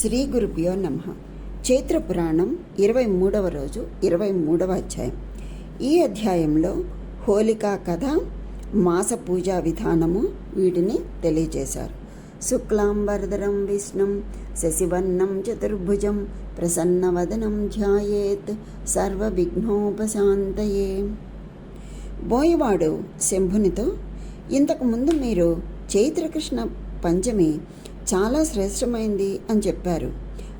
శ్రీ గురుభ్యో నమ. చైత్ర పురాణం ఇరవై మూడవ రోజు ఇరవై మూడవ అధ్యాయం. ఈ అధ్యాయంలో హోలికా కథ మాస పూజా విధానము వీటిని తెలియజేశారు. శుక్లాంబరధరం విష్ణుం శశివర్ణం చతుర్భుజం ప్రసన్నవదనం ధ్యాయేత్ సర్వవిఘ్నోపశాంతయే. బోయవాడు శంభునితో ఇంతకుముందు మీరు చైత్రకృష్ణ పంచమి చాలా శ్రేష్టమైంది అని చెప్పారు.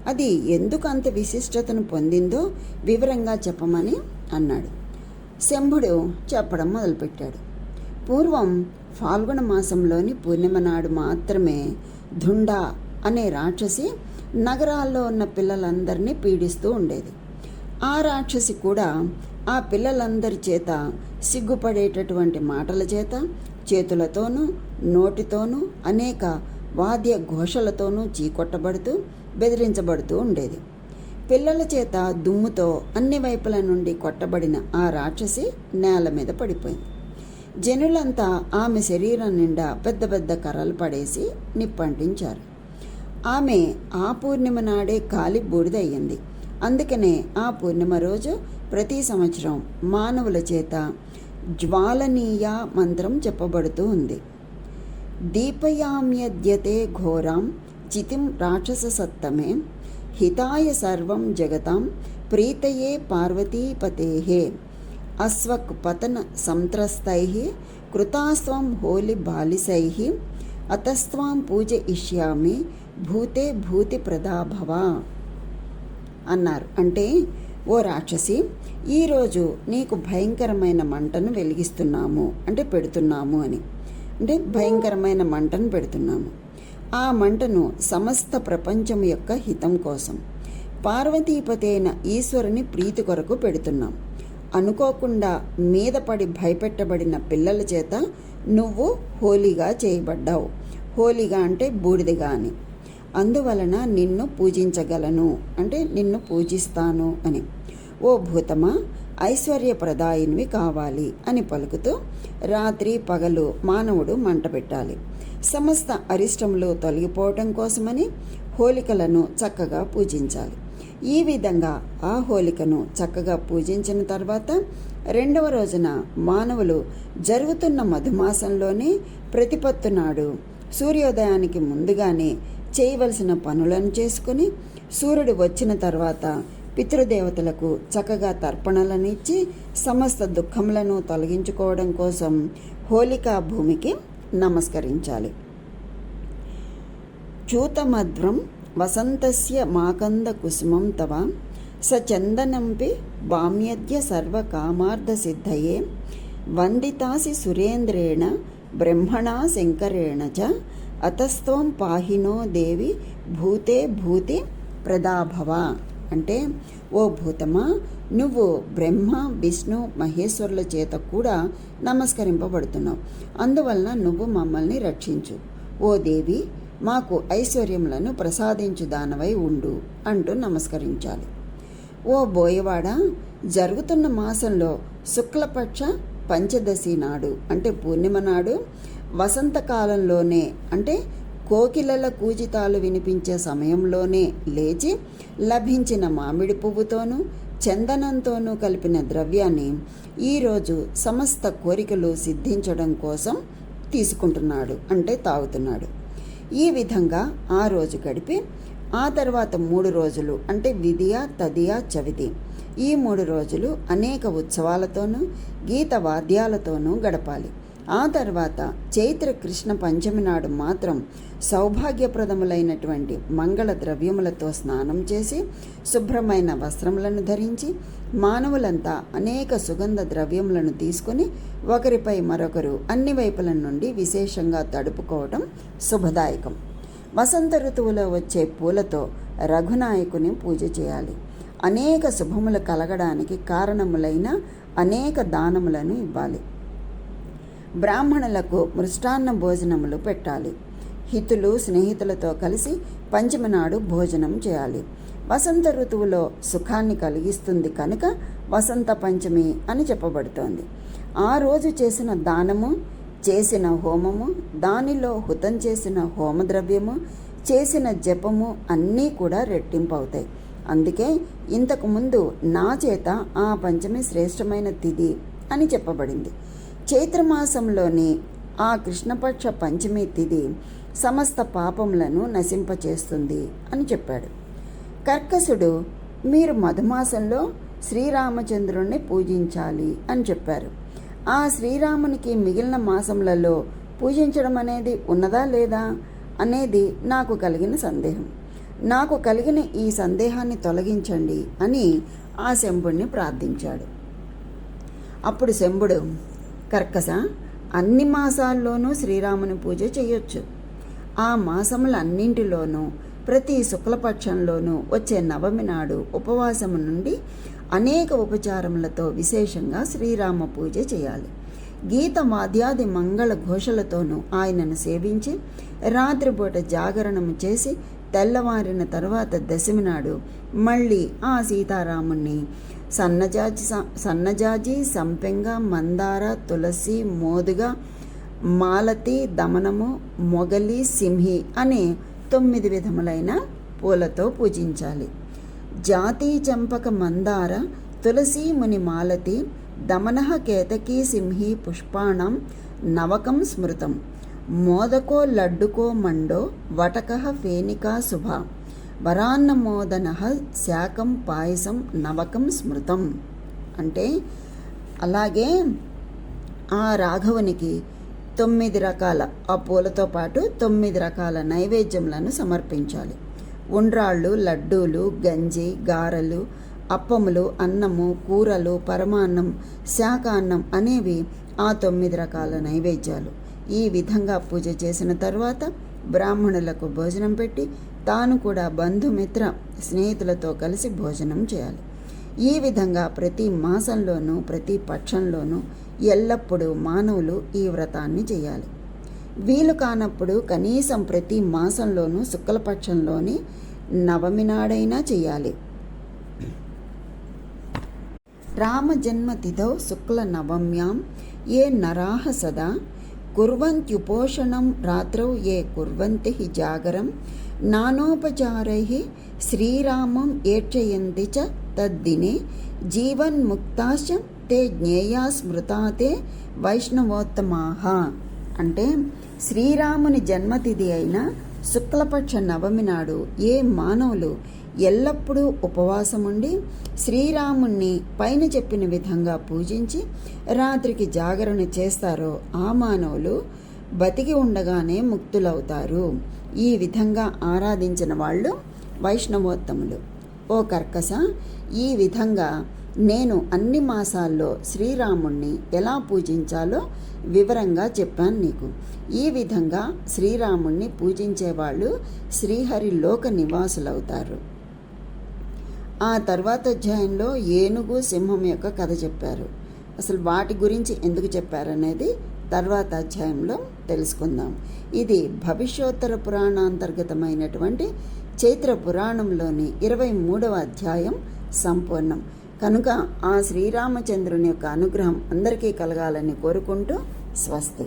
అది ఎందుకు అంత విశిష్టతను పొందిందో వివరంగా చెప్పమని అన్నాడు. శంభుడు చెప్పడం మొదలుపెట్టాడు. పూర్వం ఫాల్గుణ మాసంలోని పూర్ణిమ నాడు మాత్రమే ధుండా అనే రాక్షసి నగరాల్లో ఉన్న పిల్లలందరినీ పీడిస్తూ ఉండేది. ఆ రాక్షసి కూడా ఆ పిల్లలందరి చేత సిగ్గుపడేటటువంటి మాటల చేత చేతులతోనూ నోటితోనూ అనేక వాద్య ఘోషలతోనూ చీకొట్టబడుతూ బెదిరించబడుతూ ఉండేది. పిల్లల చేత దుమ్ముతో అన్ని వైపుల నుండి కొట్టబడిన ఆ రాక్షసి నేల మీద పడిపోయింది. జనులంతా ఆమె శరీరం నిండా పెద్ద పెద్ద కర్రలు పడేసి నిప్పంటించారు. ఆమె ఆ పూర్ణిమ నాడే కాలి బూడిదయ్యింది. అందుకనే ఆ పూర్ణిమ రోజు ప్రతి సంవత్సరం మానవుల చేత జ్వాలనీయ మంత్రం చెప్పబడుతూ ఉంది. దీపయామ్యద్యతే ఘోరాం చితిం రాక్షససత్తమే హితాయ సర్వం జగతాం ప్రీతయే పార్వతీపతే అస్వక్ పతన సంత్రస్తై కృతాస్వం హోలి బాలిసై అతస్త్వాం పూజ ఇష్యామి భూతే భూతి ప్రదాభవ అన్నారు. అంటే ఓ రాక్షసి ఈరోజు నీకు భయంకరమైన మంటను వెలిగిస్తున్నాము అంటే పెడుతున్నాము అని. అంటే భయంకరమైన మంటను పెడుతున్నాము. ఆ మంటను సమస్త ప్రపంచం యొక్క హితం కోసం పార్వతీపతి అయిన ఈశ్వరుని ప్రీతి కొరకు పెడుతున్నాం. అనుకోకుండా మీద పడి భయపెట్టబడిన పిల్లల చేత నువ్వు హోలీగా చేయబడ్డావు. హోలీగా అంటే బూడిదగా అని అందువలన నిన్ను పూజించగలను అంటే నిన్ను పూజిస్తాను అని. ఓ భూతమా ఐశ్వర్యప్రదాయినివి కావాలి అని పలుకుతూ రాత్రి పగలు మానవుడు మంట పెట్టాలి. సమస్త అరిష్టములు తొలగిపోవటం కోసమని హోలికలను చక్కగా పూజించాలి. ఈ విధంగా ఆ హోలికను చక్కగా పూజించిన తర్వాత రెండవ రోజున మానవులు జరుగుతున్న మధుమాసంలోనే ప్రతిపత్తు నాడు సూర్యోదయానికి ముందుగానే చేయవలసిన పనులను చేసుకుని సూర్యుడు వచ్చిన తర్వాత పితృదేవతలకు చక్కగా తర్పణలను ఇచ్చి సమస్త దుఃఖములను తొలగించుకోవడం కోసం హోలికా భూమికి నమస్కరించాలి. చూతమధ్వం వసంతస్య మాకంద కుసుమం తవ సచందనంపి వామ్యద్య బామ్యద్య సర్వకామార్థ సిద్ధయే వందితాసి సురేంద్రేణ బ్రహ్మణా శంకరేణ చ అతస్త్వం పాహినో దేవి భూతే భూతి ప్రదాభవ. అంటే ఓ భూతమా నువ్వు బ్రహ్మ విష్ణు మహేశ్వరుల చేత కూడా నమస్కరింపబడుతున్నావు. అందువలన నువ్వు మమ్మల్ని రక్షించు. ఓ దేవి మాకు ఐశ్వర్యములను ప్రసాదించు దానవై ఉండు అంటూ నమస్కరించాలి. ఓ బోయవాడ జరుగుతున్న మాసంలో శుక్లపక్ష పంచదశి నాడు అంటే పూర్ణిమ నాడు వసంతకాలంలోనే అంటే కోకిలల కూజితాలు వినిపించే సమయంలోనే లేచి లభించిన మామిడి పువ్వుతోనూ చందనంతోనూ కలిపిన ద్రవ్యాన్ని ఈరోజు సమస్త కోరికలు సిద్ధించడం కోసం తీసుకుంటున్నాడు అంటే తాగుతున్నాడు. ఈ విధంగా ఆ రోజు గడిపి ఆ తర్వాత మూడు రోజులు అంటే విధియ తదియ చవితి. ఈ మూడు రోజులు అనేక ఉత్సవాలతోనూ గీత వాద్యాలతోనూ గడపాలి. ఆ తర్వాత చైత్ర కృష్ణ పంచమి నాడు మాత్రం సౌభాగ్యప్రదములైనటువంటి మంగళ ద్రవ్యములతో స్నానం చేసి శుభ్రమైన వస్త్రములను ధరించి మానవులంతా అనేక సుగంధ ద్రవ్యములను తీసుకుని ఒకరిపై మరొకరు అన్ని వైపుల నుండి విశేషంగా తడుపుకోవటం శుభదాయకం. వసంత ఋతువులో వచ్చే పూలతో రఘునాయకుని పూజ చేయాలి. అనేక శుభములు కలగడానికి కారణములైన అనేక దానములను ఇవ్వాలి. బ్రాహ్మణులకు మృష్టాన్న భోజనములు పెట్టాలి. హితులు స్నేహితులతో కలిసి పంచమి నాడు భోజనం చేయాలి. వసంత ఋతువులో సుఖాన్ని కలిగిస్తుంది కనుక వసంత పంచమి అని చెప్పబడుతోంది. ఆ రోజు చేసిన దానము చేసిన హోమము దానిలో హుతం చేసిన హోమద్రవ్యము చేసిన జపము అన్నీ కూడా రెట్టింపు అవుతాయి అందుకే ఇంతకుముందు నా చేత ఆ పంచమి శ్రేష్టమైన తిథి అని చెప్పబడింది. చైత్రమాసంలోని ఆ కృష్ణపక్ష పంచమి తిథి సమస్త పాపములను నశింపచేస్తుంది అని చెప్పాడు. కర్కసుడు మీరు మధుమాసంలో శ్రీరామచంద్రుణ్ణి పూజించాలి అని చెప్పారు. ఆ శ్రీరామునికి మిగిలిన మాసములలో పూజించడం అనేది ఉన్నదా లేదా అనేది నాకు కలిగిన సందేహం. నాకు కలిగిన ఈ సందేహాన్ని తొలగించండి అని ఆ శంభుణ్ణి ప్రార్థించాడు. అప్పుడు శంభుడు కర్కస అన్ని మాసాల్లోనూ శ్రీరాముని పూజ చేయొచ్చు. ఆ మాసములన్నింటిలోనూ ప్రతి శుక్లపక్షంలోనూ వచ్చే నవమి నాడు ఉపవాసము నుండి అనేక ఉపచారములతో విశేషంగా శ్రీరామ పూజ చేయాలి. గీత వాద్యాది మంగళ ఘోషలతోనూ ఆయనను సేవించి రాత్రిపూట జాగరణము చేసి తెల్లవారిన తర్వాత దశమి నాడు మళ్ళీ ఆ సీతారాముణ్ణి సన్నజాజి సన్నజాజి సంపెంగ మందార తులసి మోదుగ మాలతి దమనము మొగలి సింహి అనే తొమ్మిది విధములైన పూలతో పూజించాలి. జాతి చంపక మందార తులసి ముని మాలతి దమనః కేతకీ సింహి పుష్పాణం నవకం స్మృతం. మోదకో లడ్డుకో మండో వటక ఫేనికా శుభ. వరాన్నమోదన శాకం పాయసం నవకం స్మృతం. అంటే అలాగే ఆ రాఘవునికి తొమ్మిది రకాల ఆ పూలతో పాటు తొమ్మిది రకాల నైవేద్యములను సమర్పించాలి. ఉండ్రాళ్ళు లడ్డూలు గంజి గారెలు అప్పములు అన్నము కూరలు పరమాన్నం శాకాన్నం అనేవి ఆ తొమ్మిది రకాల నైవేద్యాలు. ఈ విధంగా పూజ చేసిన తర్వాత బ్రాహ్మణులకు భోజనం పెట్టి తాను కూడా బంధుమిత్ర స్నేహితులతో కలిసి భోజనం చేయాలి. ఈ విధంగా ప్రతి మాసంలోనూ ప్రతి పక్షంలోనూ ఎల్లప్పుడూ మానవులు ఈ వ్రతాన్ని చేయాలి. వీలు కానప్పుడు కనీసం ప్రతి మాసంలోనూ శుక్లపక్షంలోని నవమి నాడైనా చేయాలి. రామజన్మతిథౌ శుక్ల నవమ్యాం ఏ నరాహ సదా. కుర్వంత్యుపోషణం రాత్రౌ ఏ కుర్వంతి జాగరం. నానోపచారై శ్రీరామం ఏడ్చయంతి చ తద్దినే జీవన్ముక్తాశ తే జ్ఞేయా స్మృతా తే వైష్ణవోత్తమాహ అంటే శ్రీరాముని జన్మతిథి అయిన శుక్లపక్ష నవమి నాడు ఏ మానవులు ఎల్లప్పుడూ ఉపవాసముండి శ్రీరాముణ్ణి పైన చెప్పిన విధంగా పూజించి రాత్రికి జాగరణ చేస్తారో ఆ మానవులు బతికి ఉండగానే ముక్తులవుతారు. ఈ విధంగా ఆరాధించిన వాళ్ళు వైష్ణవోత్తములు. ఓ కర్కస ఈ విధంగా నేను అన్ని మాసాల్లో శ్రీరాముణ్ణి ఎలా పూజించాలో వివరంగా చెప్పాను నీకు. ఈ విధంగా శ్రీరాముణ్ణి పూజించేవాళ్ళు శ్రీహరి లోక నివాసులవుతారు. ఆ తర్వాత అధ్యాయంలో ఏనుగు సింహం యొక్క కథ చెప్పారు. అసలు వాటి గురించి ఎందుకు చెప్పారనేది తర్వాత అధ్యాయంలో తెలుసుకుందాం. ఇది భవిష్యోత్తర పురాణాంతర్గతమైనటువంటి చైత్ర పురాణంలోని ఇరవై మూడవ అధ్యాయం సంపూర్ణం. కనుక ఆ శ్రీరామచంద్రుని యొక్క అనుగ్రహం అందరికీ కలగాలని కోరుకుంటూ స్వస్తి.